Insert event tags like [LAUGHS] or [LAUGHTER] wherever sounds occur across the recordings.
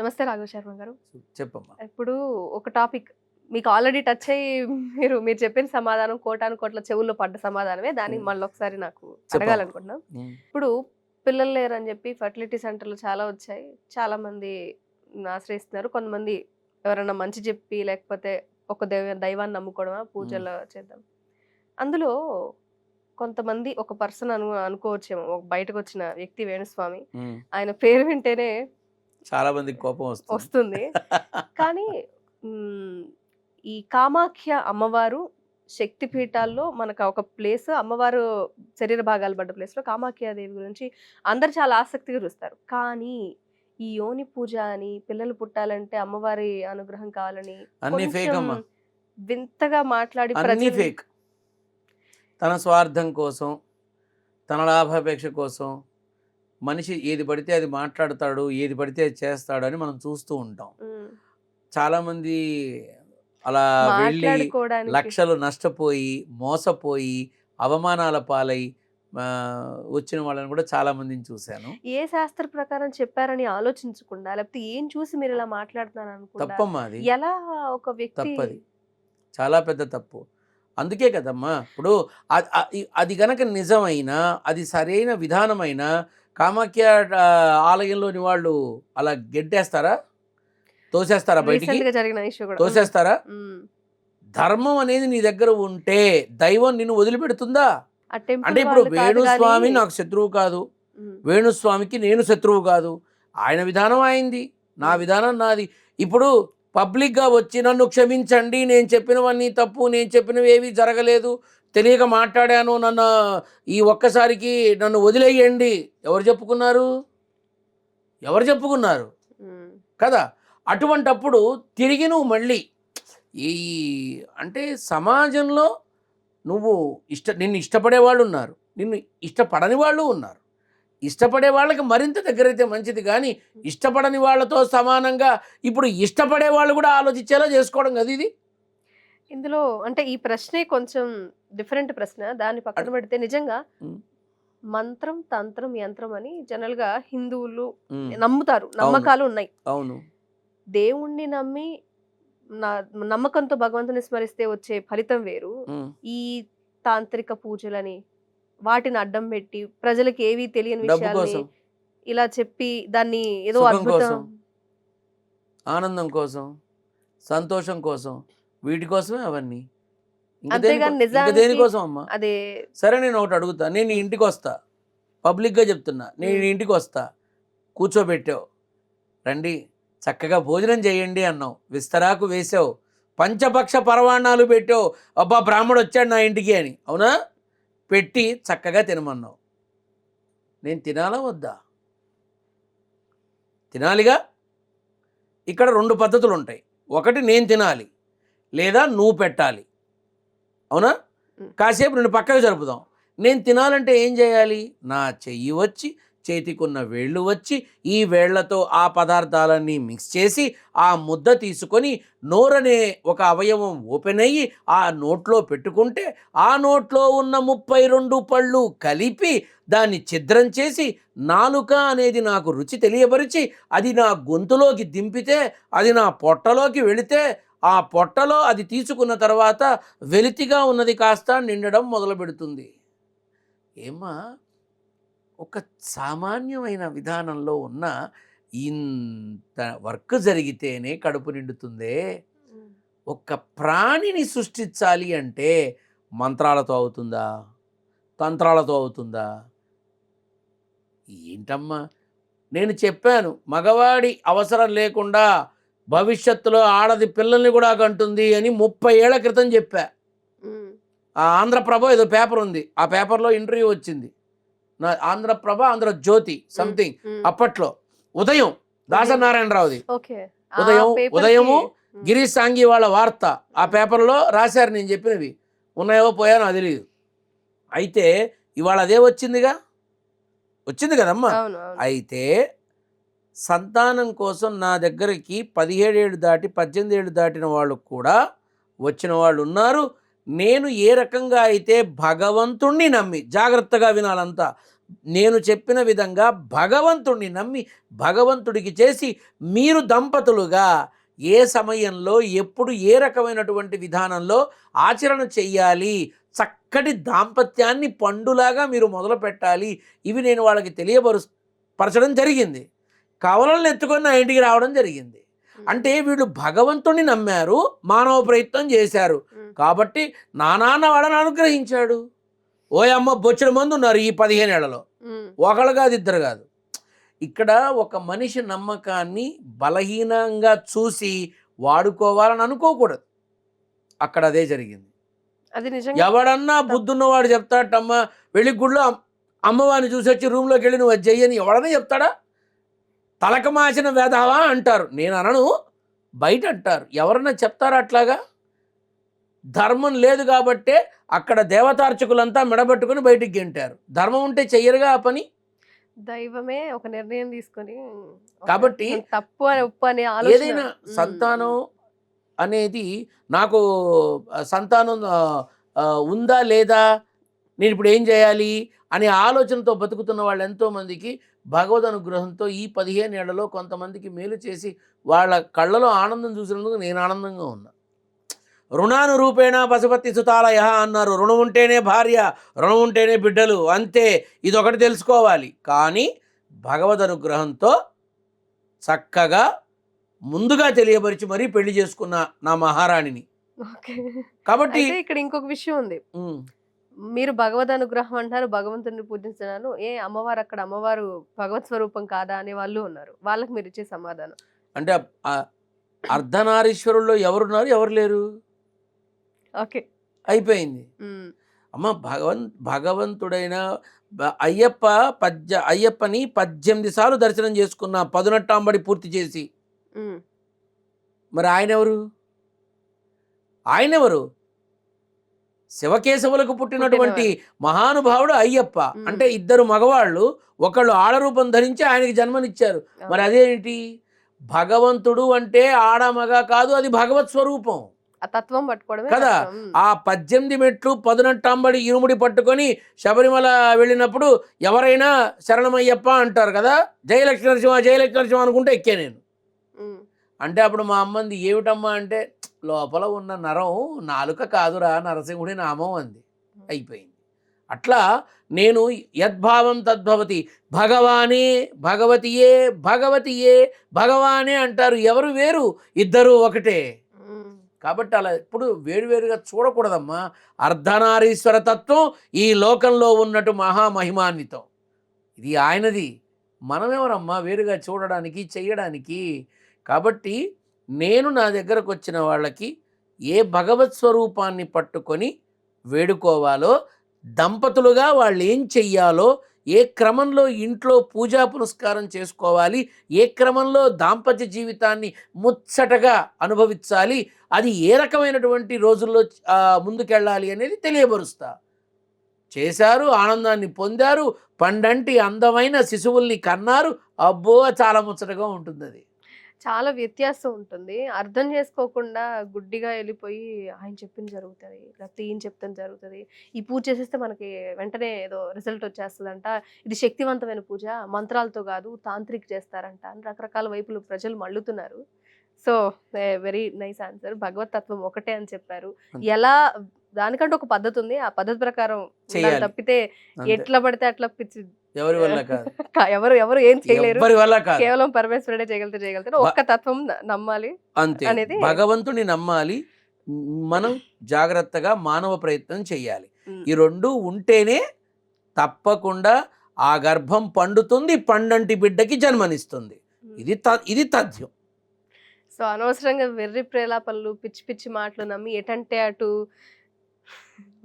నమస్తే రాఘవ శర్మ గారు. చెప్పమ్మా. ఇప్పుడు ఒక టాపిక్ మీకు ఆల్రెడీ టచ్ అయ్యి మీరు మీరు చెప్పిన సమాధానం కోటాను కోట్ల చెవుల్లో పడ్డ సమాధానమే. దాన్ని. మళ్ళీ ఒకసారి నాకు. అడగాలనుకుంటున్నాం. ఇప్పుడు పిల్లలు లేరని చెప్పి ఫర్టిలిటీ సెంటర్లు చాలా వచ్చాయి. చాలా మంది ఆశ్రయిస్తున్నారు. కొంతమంది ఎవరైనా మంచి చెప్పి లేకపోతే ఒక దైవ దైవాన్ని నమ్ముకోవడమా? పూజలు చేద్దాం. అందులో కొంతమంది ఒక పర్సన్ అను అనుకోవచ్చేమో. ఒక బయటకు వచ్చిన వ్యక్తి వేణుస్వామి. ఆయన పేరు వింటేనే చాలా మందికి కోపం వస్తుంది. వస్తుంది. [LAUGHS] కానీ ఈ కామాఖ్య అమ్మవారు శక్తి పీఠాల్లో మనకు ఒక ప్లేస్ అమ్మవారు శరీర భాగాలు పడ్డ ప్లేస్లో కామాఖ్యాదేవి గురించి అందరు చాలా ఆసక్తిగా చూస్తారు. కానీ ఈ యోని పూజ అని పిల్లలు పుట్టాలంటే అమ్మవారి అనుగ్రహం కావాలని అన్ని ఫేక్ అమ్మా. వింతగా మాట్లాడి అన్ని ఫేక్ తన స్వార్థం కోసం తన లాభాపేక్ష కోసం మనిషి ఏది పడితే అది మాట్లాడతాడు ఏది పడితే అది చేస్తాడు అని మనం చూస్తూ ఉంటాం. చాలామంది అలా వెళ్ళి లక్షలు నష్టపోయి మోసపోయి అవమానాల పాలై వచ్చిన వాళ్ళని కూడా చాలా మందిని చూశాను. ఏ శాస్త్ర ప్రకారం చెప్పారని ఆలోచించకుండా లేకపోతే ఏం చూసి మీరు ఇలా మాట్లాడుతున్నారు అనుకుంటా తప్పమ్మా అది. ఎలా ఒక వ్యక్తి తప్పది. చాలా పెద్ద తప్పు. అందుకే కదమ్మా ఇప్పుడు అది గనక నిజమైనా అది సరైన విధానమైన కామాఖ్య ఆలయంలోని వాళ్ళు అలా గెంటేస్తారా? తోసేస్తారా బయటికి? తోసేస్తారా. ధర్మం అనేది నీ దగ్గర ఉంటే దైవం నిన్ను వదిలిపెడుతుందా? అంటే ఇప్పుడు వేణుస్వామి నాకు శత్రువు కాదు. వేణుస్వామికి నేను శత్రువు కాదు. ఆయన విధానం అయింది. నా విధానం నాది. ఇప్పుడు పబ్లిక్గా వచ్చి నన్ను క్షమించండి నేను చెప్పినవన్నీ తప్పు నేను చెప్పినవి ఏవి జరగలేదు. తెలియక మాట్లాడాను నన్ను ఈ ఒక్కసారికి నన్ను వదిలేయండి. ఎవరు చెప్పుకున్నారు? ఎవరు చెప్పుకున్నారు. కదా? అటువంటప్పుడు తిరిగి నువ్వు మళ్ళీ ఈ అంటే సమాజంలో నువ్వు ఇష్ట నిన్ను ఇష్టపడే వాళ్ళు ఉన్నారు. నిన్ను ఇష్టపడని వాళ్ళు ఉన్నారు. ఇష్టపడే వాళ్ళకి మరింత దగ్గరైతే మంచిది కానీ ఇష్టపడని వాళ్ళతో సమానంగా ఇప్పుడు ఇష్టపడే వాళ్ళు కూడా ఆలోచించేలా చేసుకోవడం కదా ఇది? ఇందులో అంటే ఈ ప్రశ్నే కొంచెం డిఫరెంట్ ప్రశ్న. దాన్ని పక్కన పెడితే నిజంగా. మంత్రం తంత్రం యంత్రం అని జనరల్గా హిందువులు నమ్ముతారు. నమ్మకాలు ఉన్నాయి. అవును. దేవుణ్ణి నమ్మి నమ్మకంతో భగవంతుని స్మరిస్తే వచ్చే ఫలితం వేరు. ఈ తాంత్రిక పూజలని వాటిని అడ్డం పెట్టి ప్రజలకు ఏవి తెలియని కోసం. ఇలా చెప్పి దాన్ని ఏదో అద్భుతం. ఆనందం కోసం. సంతోషం కోసం. వీటి కోసమే అవన్నీ. దేనికోసం అమ్మా అదే సరే నేను ఒకటి అడుగుతా. నేను నీ ఇంటికి వస్తా పబ్లిక్గా చెప్తున్నా. నేను. ఇంటికి వస్తా కూర్చోబెట్టావు. రండి. చక్కగా భోజనం చేయండి అన్నావు. విస్తరాకు వేసావు. పంచపక్ష పరవాణాలు పెట్టావు. అబ్బా బ్రాహ్మడు వచ్చాడు నా ఇంటికి అని. అవునా? పెట్టి చక్కగా తినమన్నావు. నేను తినాలా వద్దా? తినాలిగా? ఇక్కడ రెండు పద్ధతులు ఉంటాయి ఒకటి నేను తినాలి. లేదా నువ్వు పెట్టాలి. అవునా. కాసేపు నేను పక్కకు జరుపుదాం. నేను తినాలంటే ఏం చేయాలి? నా చెయ్యి వచ్చి చేతికున్న వేళ్ళు వచ్చి ఈ వేళ్ళతో ఆ పదార్థాలన్నీ మిక్స్ చేసి ఆ ముద్ద తీసుకొని నోరనే ఒక అవయవం ఓపెన్ అయ్యి ఆ నోట్లో పెట్టుకుంటే ఆ నోట్లో ఉన్న ముప్పై రెండు పళ్ళు కలిపి దాన్ని ఛిద్రం చేసి నాలుక అనేది నాకు రుచి తెలియపరిచి అది నా గొంతులోకి దింపితే అది నా పొట్టలోకి వెళితే ఆ పొట్టలో అది తీసుకున్న తర్వాత వెలితిగా ఉన్నది కాస్త నిండడం మొదలు పెడుతుంది ఏమా ఒక సామాన్యమైన విధానంలో ఉన్న ఇంత వర్క్ జరిగితేనే కడుపు నిండుతుందే. ఒక ప్రాణిని సృష్టించాలి అంటే మంత్రాలతో అవుతుందా? తంత్రాలతో అవుతుందా? ఏంటమ్మా నేను చెప్పాను మగవాడి అవసరం లేకుండా భవిష్యత్తులో ఆడది పిల్లల్ని కూడా కంటుంది అని ముప్పై ఏళ్ళ క్రితం చెప్పా. ఆ ఆంధ్రప్రభ ఏదో పేపర్ ఉంది. ఆ పేపర్లో ఇంటర్వ్యూ వచ్చింది. నా ఆంధ్రప్రభ ఆంధ్ర జ్యోతి సంథింగ్. అప్పట్లో. ఉదయం దాసనారాయణరావుది. ఉదయం ఉదయము. గిరీష్ సాంగి వాళ్ళ వార్త. ఆ పేపర్లో రాశారు నేను చెప్పినవి. ఉన్నాయో పోయానో అది తెలియదు అయితే ఇవాళ అదే వచ్చిందిగా? వచ్చింది కదమ్మా? అయితే సంతానం కోసం నా దగ్గరికి పదిహేడు ఏళ్ళు దాటి పద్దెనిమిది ఏళ్ళు దాటిన వాళ్ళు కూడా వచ్చిన వాళ్ళు ఉన్నారు. నేను ఏ రకంగా అయితే భగవంతుణ్ణి నమ్మి జాగ్రత్తగా వినాలంతా నేను చెప్పిన విధంగా భగవంతుణ్ణి నమ్మి భగవంతుడికి చేసి మీరు దంపతులుగా ఏ సమయంలో ఎప్పుడు ఏ రకమైనటువంటి విధానంలో ఆచరణ చెయ్యాలి చక్కటి దాంపత్యాన్ని పండులాగా మీరు మొదలు పెట్టాలి ఇవి నేను వాళ్ళకి తెలియపరు పరచడం జరిగింది. కవలలను ఎత్తుకొని నా ఇంటికి రావడం జరిగింది. అంటే వీళ్ళు భగవంతుని నమ్మారు మానవ ప్రయత్నం చేశారు. కాబట్టి నా నాన్న వాళ్ళని అనుగ్రహించాడు. ఓయమ్మ బొచ్చడి మంది ఉన్నారు ఈ పదిహేను ఏళ్ళలో. ఒకళ్ళు కాదు ఇద్దరు కాదు. ఇక్కడ ఒక మనిషి నమ్మకాన్ని బలహీనంగా చూసి వాడుకోవాలని అనుకోకూడదు. అక్కడ అదే జరిగింది. ఎవడన్నా బుద్ధున్నవాడు చెప్తాడమ్మ వెళ్ళి గుళ్ళో అమ్- అమ్మవారిని చూసి వచ్చి రూమ్లోకి వెళ్ళి నువ్వు అది చెయ్యని ఎవడన్నా చెప్తాడా? తలక మాసిన వేదావా అంటారు. నేను అనను బయట అంటారు. ఎవరన్నా చెప్తారా అట్లాగా? ధర్మం లేదు కాబట్టే అక్కడ దేవతార్చకులంతా మెడబట్టుకుని బయటికి గెంటారు. ధర్మం ఉంటే చెయ్యరుగా ఆ పని? దైవమే ఒక నిర్ణయం తీసుకొని కాబట్టి తప్పు అని ఉప్పు అనే ఏదైనా. సంతానం అనేది నాకు సంతానం ఉందా లేదా? నేను ఇప్పుడు ఏం చేయాలి? అనే ఆలోచనతో బతుకుతున్న వాళ్ళు ఎంతోమందికి భగవద్ అనుగ్రహంతో ఈ పదిహేను ఏళ్ళలో కొంతమందికి మేలు చేసి వాళ్ళ కళ్ళలో ఆనందం చూసినందుకు నేను ఆనందంగా ఉన్నా. రుణాను రూపేణ పశుపతి సుతాలయ అన్నారు. రుణం ఉంటేనే భార్య రుణం ఉంటేనే బిడ్డలు అంతే. ఇది ఒకటి తెలుసుకోవాలి. కానీ భగవద్ అనుగ్రహంతో చక్కగా ముందుగా తెలియపరిచి మరీ పెళ్ళి చేసుకున్న నా మహారాణిని. ఓకే. కాబట్టి ఇక్కడ ఇంకొక విషయం ఉంది. మీరు భగవద్ అనుగ్రహం అంటారు భగవంతుడిని పూజించున్నారు ఏ అమ్మవారు అక్కడ అమ్మవారు భగవత్ స్వరూపం కాదా అనే వాళ్ళు ఉన్నారు. వాళ్ళకి మీరు ఇచ్చే సమాధానం. అంటే అర్ధనారీశ్వరుల్లో ఎవరున్నారు ఎవరు లేరు? ఓకే. అయిపోయింది. అమ్మ భగవన్ భగవంతుడైన అయ్యప్ప పద్య అయ్యప్పని పద్దెనిమిది సార్లు దర్శనం చేసుకున్న పదునట్టాంబడి పూర్తి చేసి. మరి ఆయన ఎవరు ఆయన ఎవరు శివకేశవులకు పుట్టినటువంటి మహానుభావుడు అయ్యప్ప. అంటే ఇద్దరు మగవాళ్ళు ఒకళ్ళు ఆడరూపం ధరించి ఆయనకి జన్మనిచ్చారు. మరి అదేంటి? భగవంతుడు అంటే ఆడ మగ కాదు అది భగవత్ స్వరూపం. ఆ తత్వం పట్టుకోవడమే కదా. ఆ పద్దెనిమిది మెట్లు పదునట్టాంబడి ఇరుముడి పట్టుకొని శబరిమల వెళ్ళినప్పుడు ఎవరైనా శరణమయ్యప్ప అంటారు కదా? జయలక్ష్మి నరసింహ జయలక్ష్మి నరసింహ అనుకుంటే ఎక్కే నేను. అంటే అప్పుడు మా అమ్మంది ఏమిటమ్మా అంటే లోపల ఉన్న నరం నాలుక కాదురా నరసింహుడి నామం అంది. అయిపోయింది. అట్లా నేను యద్భావం తద్భవతి భగవానే భగవతియే భగవతియే భగవానే అంటారు. ఎవరు వేరు? ఇద్దరు ఒకటే. కాబట్టి అలా ఎప్పుడు వేరువేరుగా చూడకూడదమ్మా. అర్ధనారీశ్వర తత్వం ఈ లోకంలో ఉన్నట్టు మహామహిమాన్వితం. ఇది ఆయనది. మనమెవరమ్మా వేరుగా చూడడానికి చెయ్యడానికి కాబట్టి నేను నా దగ్గరకు వచ్చిన వాళ్ళకి ఏ భగవత్ స్వరూపాన్ని పట్టుకొని వేడుకోవాలో దంపతులుగా వాళ్ళు ఏం చెయ్యాలో ఏ క్రమంలో ఇంట్లో పూజా పురస్కారం చేసుకోవాలి ఏ క్రమంలో దాంపత్య జీవితాన్ని ముచ్చటగా అనుభవించాలి అది ఏ రకమైనటువంటి రోజుల్లో ముందుకెళ్ళాలి అనేది తెలియబరుస్తా చేశారు ఆనందాన్ని పొందారు పండంటి అందమైన శిశువుల్ని కన్నారు అబ్బో చాలా ముచ్చటగా ఉంటుంది అది చాలా వ్యత్యాసం ఉంటుంది. అర్థం చేసుకోకుండా గుడ్డిగా వెళ్ళిపోయి ఆయన చెప్పింది జరుగుతుంది లేకపోతే ఈయన చెప్తుంది జరుగుతుంది. ఈ పూజ చేసేస్తే మనకి వెంటనే ఏదో రిజల్ట్ వచ్చేస్తుందంట. ఇది శక్తివంతమైన పూజ మంత్రాలతో కాదు తాంత్రిక్ చేస్తారంట అని రకరకాల వైపులు ప్రజలు మళ్ళుతున్నారు. So very nice answer. భగవత్ తత్వం ఒకటే అని చెప్పారు. ఎలా దానికంటే ఒక పద్ధతి ఉంది ఆ పద్ధతి ప్రకారం ఉండాలి. తప్పితే. ఎట్లా పడితే అట్లా పిచ్చి ఎవరి వల్ల కాదు. ఎవరు ఎవరు ఏం చేయలేరు. ఎవరి వల్ల కాదు. కేవలం పరమేశ్వరుడే చేయగలిగితే చేయగలుగుతారు ఒక్క తత్వం నమ్మాలి అంతే. అనేది- భగవంతుని నమ్మాలి. మనం జాగ్రత్తగా మానవ ప్రయత్నం చేయాలి. ఈ రెండు ఉంటేనే తప్పకుండా ఆ గర్భం పండుతుంది పండంటి బిడ్డకి జన్మనిస్తుంది. ఇది ఇది తథ్యం. సో అనవసరంగా వెర్రి ప్రేలాపనలు పిచ్చి పిచ్చి మాటలు నమ్మి ఎటంటే అటు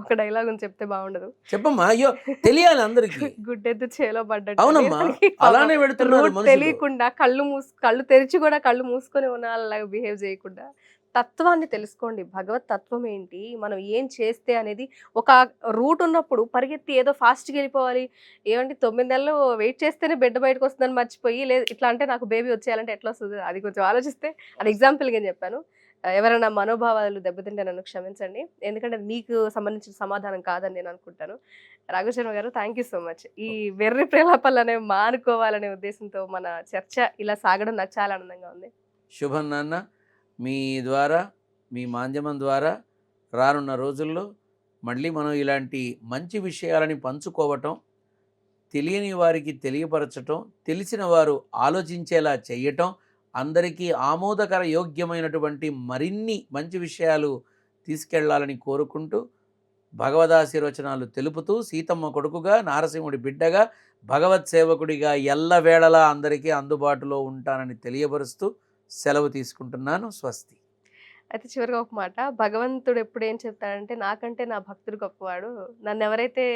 ఒక డైలాగ్ ఉంది చెప్తే బాగుండదు. చెప్పమ్మా అయ్యో తెలియాలి అందరికీ. గుడ్డెద్దు చేలో పడ్డట్టు. అవునమ్మా, అలానే పెడుతున్నారు. తెలియకుండా కళ్ళు మూసు కళ్ళు తెరిచి కూడా కళ్ళు మూసుకొని ఉన్నాళ్ళలాగా బిహేవ్ చేయకుండా తత్వాన్ని తెలుసుకోండి. భగవత్ తత్వం ఏంటి? మనం ఏం చేస్తే అనేది ఒక రూట్ ఉన్నప్పుడు పరిగెత్తి ఏదో ఫాస్ట్గా వెళ్ళిపోవాలి. ఏమంటే తొమ్మిది నెలలు వెయిట్ చేస్తేనే బిడ్డ బయటకు వస్తుందని మర్చిపోయి లేదు ఇట్లా అంటే నాకు బేబీ వచ్చేయాలంటే ఎట్లా వస్తుంది? అది కొంచెం ఆలోచిస్తే అది ఎగ్జాంపుల్గా చెప్పాను. ఎవరైనా మనోభావాలు దెబ్బతింటే నన్ను క్షమించండి. ఎందుకంటే మీకు సంబంధించిన సమాధానం కాదని నేను అనుకుంటాను. రాఘవశర్మ గారు థ్యాంక్ యూ సో మచ్ ఈ వెర్రి ప్రలాపాలు అనేవి మానుకోవాలనే ఉద్దేశంతో మన చర్చ ఇలా సాగడం నాకు చాలా ఆనందంగా ఉంది. శుభం నాన్న. మీ ద్వారా మీ మాధ్యమం ద్వారా రానున్న రోజుల్లో మళ్ళీ మనం ఇలాంటి మంచి విషయాలని పంచుకోవటం తెలియని వారికి తెలియపరచటం తెలిసిన వారు ఆలోచించేలా చేయటం అందరికీ ఆమోదకర యోగ్యమైనటువంటి మరిన్ని మంచి విషయాలు తీసుకెళ్ళాలని కోరుకుంటూ భగవదాశీర్వచనాలు తెలుపుతూ సీతమ్మ కొడుకుగా నారసింహుడి బిడ్డగా భగవత్ సేవకుడిగా ఎల్లవేళలా అందరికీ అందుబాటులో ఉంటానని తెలియపరుస్తూ సెలవు తీసుకుంటున్నాను. స్వస్తి. అయితే చివరిగా ఒక మాట భగవంతుడు ఎప్పుడు ఏం చెప్తాడంటే నాకంటే నా భక్తుడు గొప్పవాడు. నన్ను ఎవరైతే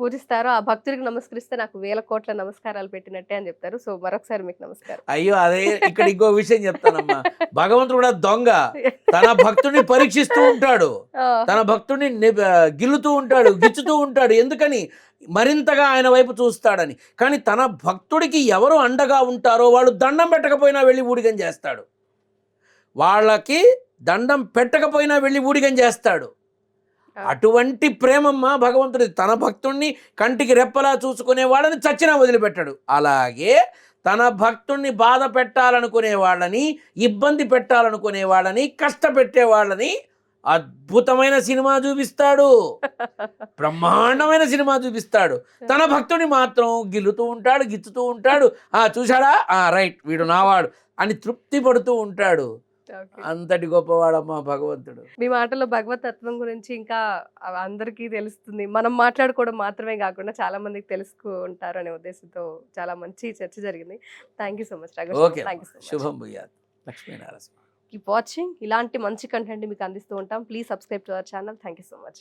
పూజిస్తారో ఆ భక్తుడికి నమస్కరిస్తే నాకు వేల కోట్ల నమస్కారాలు పెట్టినట్టే అని చెప్తారు. సో మరొకసారి మీకు నమస్కారం. అయ్యో అదే ఇక్కడ ఇంకో విషయం చెప్తానమ్మా. [LAUGHS] భగవంతుడు కూడా దొంగ. తన భక్తుడిని పరీక్షిస్తూ ఉంటాడు. తన భక్తుడిని గిల్లుతూ ఉంటాడు గిచ్చుతూ ఉంటాడు. ఎందుకని? మరింతగా ఆయన వైపు చూస్తాడని. కానీ తన భక్తుడికి ఎవరు అండగా ఉంటారో వాళ్ళు దండం పెట్టకపోయినా వెళ్ళి ఊడిగం చేస్తాడు. వాళ్ళకి దండం పెట్టకపోయినా వెళ్ళి ఊడిగం చేస్తాడు. అటువంటి ప్రేమమ్మ భగవంతుడి. తన భక్తుణ్ణి కంటికి రెప్పలా చూసుకునే వాళ్ళని చచ్చినా వదిలిపెట్టాడు. అలాగే తన భక్తుణ్ణి బాధ పెట్టాలనుకునే వాళ్ళని ఇబ్బంది పెట్టాలనుకునే వాళ్ళని కష్టపెట్టే వాళ్ళని అద్భుతమైన సినిమా చూపిస్తాడు. [LAUGHS] బ్రహ్మాండమైన సినిమా చూపిస్తాడు. తన భక్తుని మాత్రం గిల్లుతూ ఉంటాడు గిచ్చుతూ ఉంటాడు. ఆ చూశాడా? ఆ రైట్ వీడు నావాడు అని తృప్తి పడుతూ ఉంటాడు. అంతటి గొప్పవాడమ్మా భగవంతుడు. మీ మాటలో భగవత్ తత్వం గురించి ఇంకా అందరికీ తెలుస్తుంది. మనం మాట్లాడుకోవడం మాత్రమే కాకుండా చాలా మందికి తెలుసుకుంటారు అనే ఉద్దేశంతో చాలా మంచి చర్చ జరిగింది. Thank you so much okay thank you శుభం లక్ష్మీనారాయణ కీప్ వాచింగ్ ఇలాంటి మంచి కంటెంట్ మీకు అందిస్తూ ఉంటాం. Please subscribe to our channel thank you so much